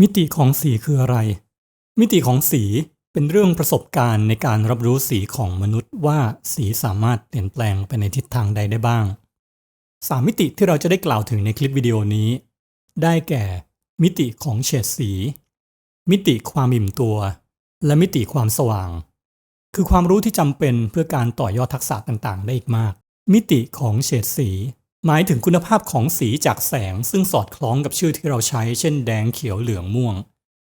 มิติของสีคืออะไร มิติของสีเป็นเรื่องประสบการณ์ในการรับรู้สีของมนุษย์ว่าสีสามารถเปลี่ยนแปลงไปในทิศทางใดได้บ้างสามมิติที่เราจะได้กล่าวถึงในคลิปวิดีโอนี้ ได้แก่ มิติของเฉดสี มิติความอิ่มตัว และมิติความสว่าง คือความรู้ที่จำเป็นเพื่อการต่อยอดทักษะต่างๆ ได้อีกมาก มิติของเฉดสี หมายถึงคุณภาพของสีจากแสงซึ่งสอดคล้องกับชื่อที่เราใช้ เช่นแดงเขียวเหลืองม่วง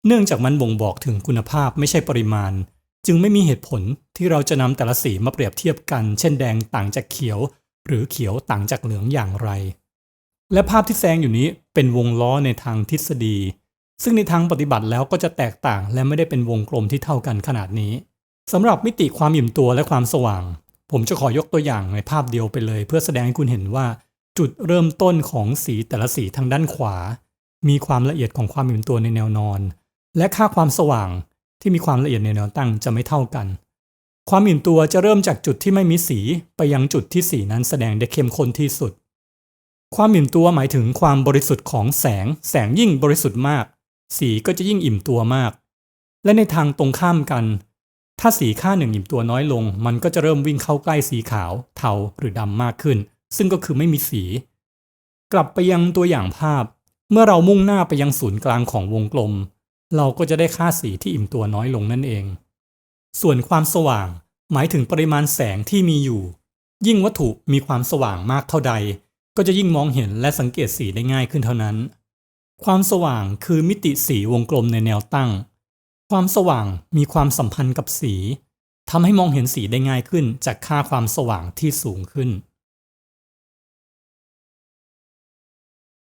เนื่องจากมันบ่งบอกถึงคุณภาพไม่ใช่ปริมาณ จึงไม่มีเหตุผลที่เราจะนำแต่ละสีมาเปรียบเทียบกัน เช่นแดงต่างจากเขียว หรือเขียวต่างจากเหลืองอย่างไร และภาพที่แสดงอยู่นี้เป็นวงล้อในทางทฤษฎี ซึ่งในทางปฏิบัติแล้วก็จะแตกต่างและไม่ได้เป็นวงกลมที่เท่ากันขนาดนี้สำหรับมิติความอิ่มตัวและความสว่าง ผมจะขอยกตัวอย่างในภาพเดียวไปเลย เพื่อแสดงให้คุณเห็นว่า จุดเริ่มต้นของสีแต่ละสีทางด้านขวา มีความละเอียดของความอิ่มตัวในแนวนอน และค่าความสว่างที่มีความละเอียดในแนวตั้งจะไม่เท่ากัน ความอิ่มตัวจะเริ่มจากจุดที่ไม่มีสีไปยังจุดที่สีนั้นแสดงได้เข้มข้นที่สุด ความอิ่มตัวหมายถึงความบริสุทธิ์ของแสง แสงยิ่งบริสุทธิ์มาก สีก็จะยิ่งอิ่มตัวมาก และในทางตรงข้ามกัน ถ้าสีค่าหนึ่งอิ่มตัวน้อยลง มันก็จะเริ่มวิ่งเข้าใกล้สีขาว เทาหรือดำมากขึ้น ซึ่งก็คือไม่มีสี กลับไปยังตัวอย่างภาพ เมื่อเรามุ่งหน้าไปยังศูนย์กลางของวงกลม เราก็จะได้ค่าสีที่อิ่มตัวน้อยลงนั่นเอง ส่วนความสว่างหมายถึงปริมาณแสงที่มีอยู่ ยิ่งวัตถุมีความสว่างมากเท่าใด ก็จะยิ่งมองเห็นและสังเกตสีได้ง่ายขึ้นเท่านั้น ความสว่างคือมิติสีวงกลมในแนวตั้ง ความสว่างมีความสัมพันธ์กับสีทำให้มองเห็นสีได้ง่ายขึ้นจากค่าความสว่างที่สูงขึ้น